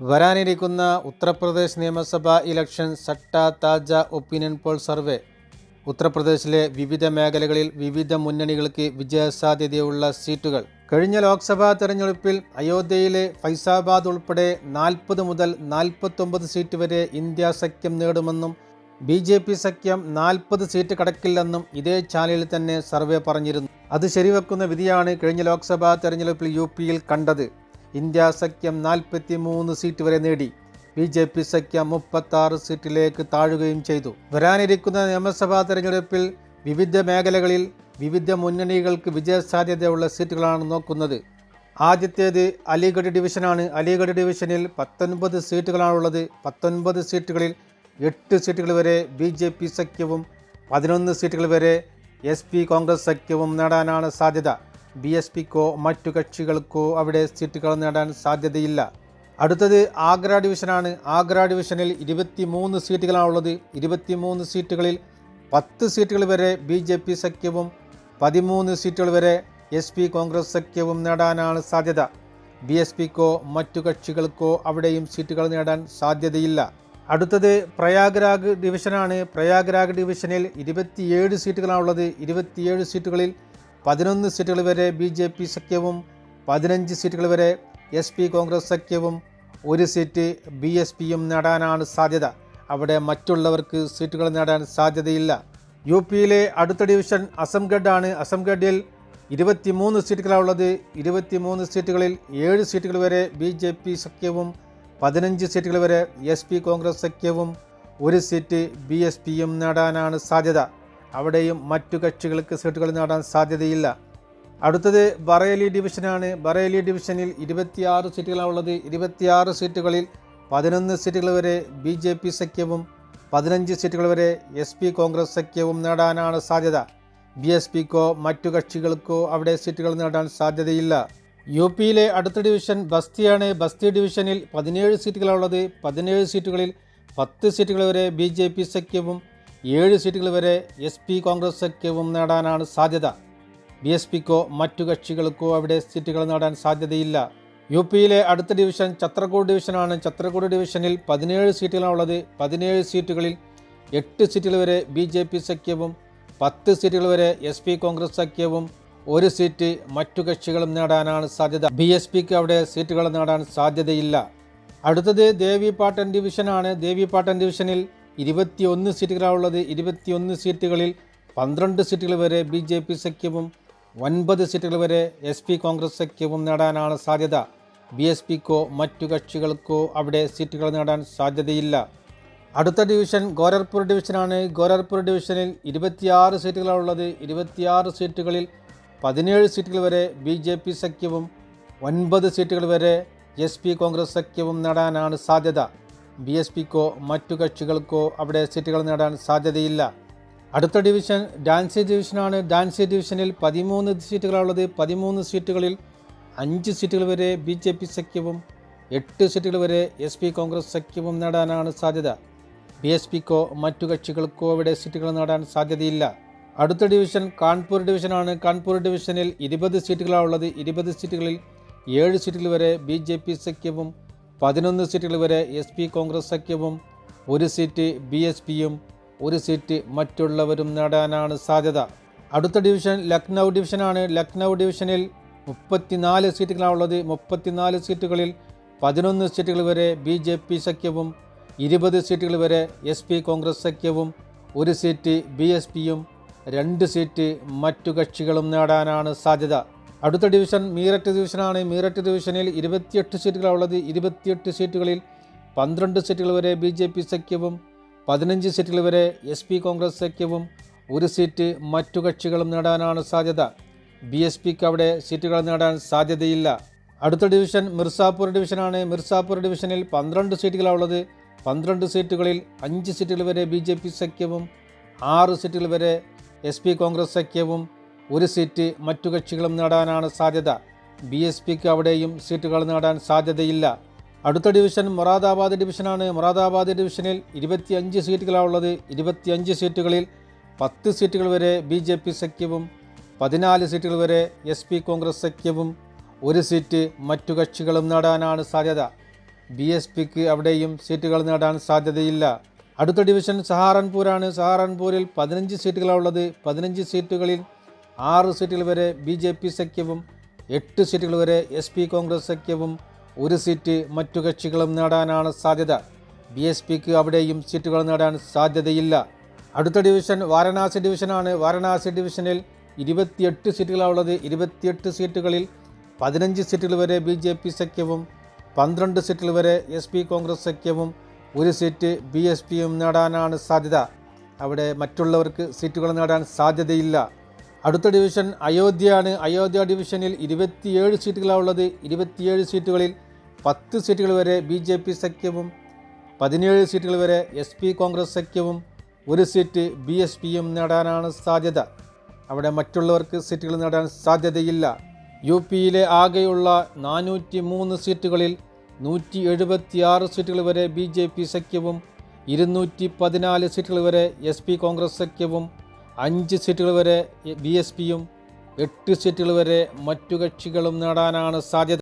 വരാനിരിക്കുന്ന ഉത്തർപ്രദേശ് നിയമസഭാ ഇലക്ഷൻ സട്ട താജ ഒപ്പീനിയൻ പോൾ സർവേ. ഉത്തർപ്രദേശിലെ വിവിധ മേഖലകളിൽ വിവിധ മുന്നണികൾക്ക് വിജയസാധ്യതയുള്ള സീറ്റുകൾ. കഴിഞ്ഞ ലോക്സഭാ തെരഞ്ഞെടുപ്പിൽ അയോധ്യയിലെ ഫൈസാബാദ് ഉൾപ്പെടെ നാൽപ്പത് മുതൽ നാൽപ്പത്തൊമ്പത് സീറ്റ് വരെ ഇന്ത്യ സഖ്യം നേടുമെന്നും ബി ജെ പി സഖ്യം നാൽപ്പത് സീറ്റ് കടക്കില്ലെന്നും ഇതേ ചാനലിൽ തന്നെ സർവേ പറഞ്ഞിരുന്നു. അത് ശരിവെക്കുന്ന വിധിയാണ് കഴിഞ്ഞ ലോക്സഭാ തെരഞ്ഞെടുപ്പിൽ യു കണ്ടത്. ഇന്ത്യ സഖ്യം നാൽപ്പത്തി മൂന്ന് സീറ്റ് വരെ നേടി. ബി ജെ പി സഖ്യം മുപ്പത്തി ആറ് സീറ്റിലേക്ക് താഴുകയും ചെയ്തു. വരാനിരിക്കുന്ന നിയമസഭാ തെരഞ്ഞെടുപ്പിൽ വിവിധ മേഖലകളിൽ വിവിധ മുന്നണികൾക്ക് വിജയസാധ്യതയുള്ള സീറ്റുകളാണ് നോക്കുന്നത്. ആദ്യത്തേത് അലിഗഡ് ഡിവിഷനാണ്. അലിഗഡ് ഡിവിഷനിൽ പത്തൊൻപത് സീറ്റുകളാണുള്ളത്. പത്തൊൻപത് സീറ്റുകളിൽ എട്ട് സീറ്റുകൾ വരെ ബി ജെ പി സഖ്യവും പതിനൊന്ന് സീറ്റുകൾ വരെ എസ് പി കോൺഗ്രസ് സഖ്യവും നേടാനാണ് സാധ്യത. ബി എസ് പിക്കോ മറ്റു കക്ഷികൾക്കോ അവിടെ സീറ്റുകൾ നേടാൻ സാധ്യതയില്ല. അടുത്തത് ആഗ്ര ഡിവിഷനാണ്. ആഗ്ര ഡിവിഷനിൽ ഇരുപത്തി മൂന്ന് സീറ്റുകളാണുള്ളത്. ഇരുപത്തിമൂന്ന് സീറ്റുകളിൽ പത്ത് സീറ്റുകൾ വരെ ബി ജെ പി സഖ്യവും പതിമൂന്ന് സീറ്റുകൾ വരെ എസ് പി കോൺഗ്രസ് സഖ്യവും നേടാനാണ് സാധ്യത. ബി എസ് പിക്കോ മറ്റു കക്ഷികൾക്കോ അവിടെയും സീറ്റുകൾ നേടാൻ സാധ്യതയില്ല. അടുത്തത് പ്രയാഗ്രാഗ് ഡിവിഷനാണ്. പ്രയാഗ്രാഗ് ഡിവിഷനിൽ ഇരുപത്തിയേഴ് സീറ്റുകളാണുള്ളത്. ഇരുപത്തിയേഴ് സീറ്റുകളിൽ പതിനൊന്ന് സീറ്റുകൾ വരെ ബി ജെ പി സഖ്യവും പതിനഞ്ച് സീറ്റുകൾ വരെ എസ് പി കോൺഗ്രസ് സഖ്യവും ഒരു സീറ്റ് ബി എസ് പിയും നേടാനാണ് സാധ്യത. അവിടെ മറ്റുള്ളവർക്ക് സീറ്റുകൾ നേടാൻ സാധ്യതയില്ല. യു പിയിലെ അടുത്ത ഡിവിഷൻ അസംഗഡ് ആണ്. അസംഗഡിൽ ഇരുപത്തിമൂന്ന് സീറ്റുകളാണുള്ളത് ഇരുപത്തിമൂന്ന് സീറ്റുകളിൽ ഏഴ് സീറ്റുകൾ വരെ ബി ജെ പി സഖ്യവും പതിനഞ്ച് സീറ്റുകൾ വരെ എസ് പി കോൺഗ്രസ് സഖ്യവും ഒരു സീറ്റ് ബി എസ് പിയും നേടാനാണ് സാധ്യത. അവിടെയും മറ്റു കക്ഷികൾക്ക് സീറ്റുകൾ നേടാൻ സാധ്യതയില്ല. അടുത്തത് ബറേലി ഡിവിഷനാണ്. ബറേലി ഡിവിഷനിൽ ഇരുപത്തിയാറ് സീറ്റുകളാണുള്ളത് ഇരുപത്തിയാറ് സീറ്റുകളിൽ പതിനൊന്ന് സീറ്റുകൾ വരെ ബി ജെ പി സഖ്യവും പതിനഞ്ച് സീറ്റുകൾ വരെ എസ് പി കോൺഗ്രസ് സഖ്യവും നേടാനാണ് സാധ്യത. ബി എസ് പിക്കോ മറ്റു കക്ഷികൾക്കോ അവിടെ സീറ്റുകൾ നേടാൻ സാധ്യതയില്ല. യു പിയിലെ അടുത്ത ഡിവിഷൻ ബസ്തിയാണ്. ബസ്തി ഡിവിഷനിൽ പതിനേഴ് സീറ്റുകളാണുള്ളത് പതിനേഴ് സീറ്റുകളിൽ പത്ത് സീറ്റുകൾ വരെ ബി ജെ പി സഖ്യവും ഏഴ് സീറ്റുകൾ വരെ എസ് പി കോൺഗ്രസ് സഖ്യവും നേടാനാണ് സാധ്യത. ബി എസ് പിക്കോ മറ്റു കക്ഷികൾക്കോ അവിടെ സീറ്റുകൾ നേടാൻ സാധ്യതയില്ല. യു പിയിലെ അടുത്ത ഡിവിഷൻ ചത്രക്കൂട് ഡിവിഷനാണ്. ചത്രക്കൂട് ഡിവിഷനിൽ പതിനേഴ് സീറ്റുകളാണുള്ളത്. പതിനേഴ് സീറ്റുകളിൽ എട്ട് സീറ്റുകൾ വരെ ബി ജെ പി സഖ്യവും പത്ത് സീറ്റുകൾ വരെ എസ് പി കോൺഗ്രസ് സഖ്യവും ഒരു സീറ്റ് മറ്റു കക്ഷികളും നേടാനാണ് സാധ്യത. ബി എസ് പിക്ക് അവിടെ സീറ്റുകൾ നേടാൻ സാധ്യതയില്ല. അടുത്തത് ദേവി പാട്ടൻ ഡിവിഷനാണ്. ദേവി പാട്ടൻ ഡിവിഷനിൽ ഇരുപത്തിയൊന്ന് സീറ്റുകളാണുള്ളത്. ഇരുപത്തിയൊന്ന് സീറ്റുകളിൽ പന്ത്രണ്ട് സീറ്റുകൾ വരെ ബി ജെ പി സഖ്യവും ഒൻപത് സീറ്റുകൾ വരെ എസ് പി കോൺഗ്രസ് സഖ്യവും നേടാനാണ് സാധ്യത. ബി എസ് പിക്കോ മറ്റു കക്ഷികൾക്കോ അവിടെ സീറ്റുകൾ നേടാൻ സാധ്യതയില്ല. അടുത്ത ഡിവിഷൻ ഗോരഖ്പൂർ ഡിവിഷനാണ്. ഗോരഖ്പൂർ ഡിവിഷനിൽ ഇരുപത്തിയാറ് സീറ്റുകളാണുള്ളത്. ഇരുപത്തിയാറ് സീറ്റുകളിൽ പതിനേഴ് സീറ്റുകൾ വരെ ബി ജെ പി സഖ്യവും ഒൻപത് സീറ്റുകൾ വരെ എസ് പി കോൺഗ്രസ് സഖ്യവും നേടാനാണ് സാധ്യത. ബി എസ് പിക്കോ മറ്റു കക്ഷികൾക്കോ അവിടെ സീറ്റുകൾ നേടാൻ സാധ്യതയില്ല. അടുത്ത ഡിവിഷൻ ഡാൻസി ഡിവിഷനാണ്. ഡാൻസി ഡിവിഷനിൽ പതിമൂന്ന് സീറ്റുകളുള്ളത് പതിമൂന്ന് സീറ്റുകളിൽ അഞ്ച് സീറ്റുകൾ വരെ ബി ജെ പി സഖ്യവും എട്ട് സീറ്റുകൾ വരെ എസ് പി കോൺഗ്രസ് സഖ്യവും നേടാനാണ് സാധ്യത. ബി എസ് പിക്കോ മറ്റു കക്ഷികൾക്കോ അവിടെ സീറ്റുകൾ നേടാൻ സാധ്യതയില്ല. അടുത്ത ഡിവിഷൻ കാൺപൂർ ഡിവിഷനാണ്. കാൺപൂർ ഡിവിഷനിൽ ഇരുപത് സീറ്റുകളാണുള്ളത്. ഇരുപത് സീറ്റുകളിൽ ഏഴ് സീറ്റുകൾ വരെ ബി ജെ പി സഖ്യവും പതിനൊന്ന് സീറ്റുകൾ വരെ എസ് പി കോൺഗ്രസ് സഖ്യവും ഒരു സീറ്റ് ബി എസ് പിയും ഒരു സീറ്റ് മറ്റുള്ളവരും നേടാനാണ് സാധ്യത. അടുത്ത ഡിവിഷൻ ലക്നൗ ഡിവിഷനാണ്. ലക്നൗ ഡിവിഷനിൽ മുപ്പത്തിനാല് സീറ്റുകളാണുള്ളത്. മുപ്പത്തിനാല് സീറ്റുകളിൽ പതിനൊന്ന് സീറ്റുകൾ വരെ ബി ജെ പി സഖ്യവും ഇരുപത് സീറ്റുകൾ വരെ എസ് പി കോൺഗ്രസ് സഖ്യവും ഒരു സീറ്റ് ബി എസ് പിയും രണ്ട് സീറ്റ് മറ്റു കക്ഷികളും നേടാനാണ് സാധ്യത. അടുത്ത ഡിവിഷൻ മീററ്റ് ഡിവിഷനാണ്. മീററ്റ് ഡിവിഷനിൽ ഇരുപത്തിയെട്ട് സീറ്റുകളാണുള്ളത്. ഇരുപത്തിയെട്ട് സീറ്റുകളിൽ പന്ത്രണ്ട് സീറ്റുകൾ വരെ ബി ജെ പി സഖ്യവും പതിനഞ്ച് സീറ്റുകൾ വരെ എസ് പി കോൺഗ്രസ് സഖ്യവും ഒരു സീറ്റ് മറ്റു കക്ഷികളും നേടാനാണ് സാധ്യത. ബി എസ് പിക്ക് അവിടെ സീറ്റുകൾ നേടാൻ സാധ്യതയില്ല. അടുത്ത ഡിവിഷൻ മിർസാപൂർ ഡിവിഷനാണ്. മിർസാപൂർ ഡിവിഷനിൽ പന്ത്രണ്ട് സീറ്റുകളാണുള്ളത്. പന്ത്രണ്ട് സീറ്റുകളിൽ അഞ്ച് സീറ്റുകൾ വരെ ബി ജെ പി സഖ്യവും ആറ് സീറ്റുകൾ വരെ എസ് പി കോൺഗ്രസ് സഖ്യവും ഒരു സീറ്റ് മറ്റു കക്ഷികളും നേടാനാണ് സാധ്യത. ബി എസ് പിക്ക് അവിടെയും സീറ്റുകൾ നേടാൻ സാധ്യതയില്ല. അടുത്ത ഡിവിഷൻ മൊറാദാബാദ് ഡിവിഷനാണ്. മൊറാദാബാദ് ഡിവിഷനിൽ ഇരുപത്തിയഞ്ച് സീറ്റുകളാണുള്ളത്. ഇരുപത്തിയഞ്ച് സീറ്റുകളിൽ പത്ത് സീറ്റുകൾ വരെ ബി ജെ പി സഖ്യവും പതിനാല് സീറ്റുകൾ വരെ എസ് പി കോൺഗ്രസ് സഖ്യവും ഒരു സീറ്റ് മറ്റു കക്ഷികളും നേടാനാണ് സാധ്യത. ബി എസ് പിക്ക് അവിടെയും സീറ്റുകൾ നേടാൻ സാധ്യതയില്ല. അടുത്ത ഡിവിഷൻ സഹാറൻപൂരാണ്. സഹാറൻപൂരിൽ പതിനഞ്ച് സീറ്റുകളാണുള്ളത്. പതിനഞ്ച് സീറ്റുകളിൽ ആറ് സീറ്റുകൾ വരെ ബി ജെ പി സഖ്യവും എട്ട് സീറ്റുകൾ വരെ എസ് പി കോൺഗ്രസ് സഖ്യവും ഒരു സീറ്റ് മറ്റു കക്ഷികളും നേടാനാണ് സാധ്യത. ബി എസ് പിക്ക് അവിടെയും സീറ്റുകൾ നേടാൻ സാധ്യതയില്ല. അടുത്ത ഡിവിഷൻ വാരണാസി ഡിവിഷനാണ്. വാരണാസി ഡിവിഷനിൽ ഇരുപത്തിയെട്ട് സീറ്റുകളാണുള്ളത് ഇരുപത്തിയെട്ട് സീറ്റുകളിൽ പതിനഞ്ച് സീറ്റുകൾ വരെ ബി ജെ പി സഖ്യവും പന്ത്രണ്ട് സീറ്റുകൾ വരെ എസ് പി കോൺഗ്രസ് സഖ്യവും ഒരു സീറ്റ് ബി എസ് പിയും നേടാനാണ് സാധ്യത. അവിടെ മറ്റുള്ളവർക്ക് സീറ്റുകൾ നേടാൻ സാധ്യതയില്ല. അടുത്ത ഡിവിഷൻ അയോധ്യയാണ്. അയോധ്യ ഡിവിഷനിൽ ഇരുപത്തിയേഴ് സീറ്റുകളാണ് ഉള്ളത്. ഇരുപത്തിയേഴ് സീറ്റുകളിൽ പത്ത് സീറ്റുകൾ വരെ ബി ജെ പി സഖ്യവും പതിനേഴ് സീറ്റുകൾ വരെ എസ് പി കോൺഗ്രസ് സഖ്യവും ഒരു സീറ്റ് ബി എസ് പിയും നേടാനാണ് സാധ്യത. അവിടെ മറ്റുള്ളവർക്ക് സീറ്റുകൾ നേടാൻ സാധ്യതയില്ല. യു പിയിലെ ആകെയുള്ള നാനൂറ്റി മൂന്ന് സീറ്റുകളിൽ നൂറ്റി എഴുപത്തിയാറ് സീറ്റുകൾ വരെ ബി ജെ പി സഖ്യവും ഇരുന്നൂറ്റി പതിനാല് സീറ്റുകൾ വരെ എസ് പി കോൺഗ്രസ് സഖ്യവും അഞ്ച് സീറ്റുകൾ വരെ ബി എസ് പിയും എട്ട് സീറ്റുകൾ വരെ മറ്റു കക്ഷികളും നേടാനാണ് സാധ്യത.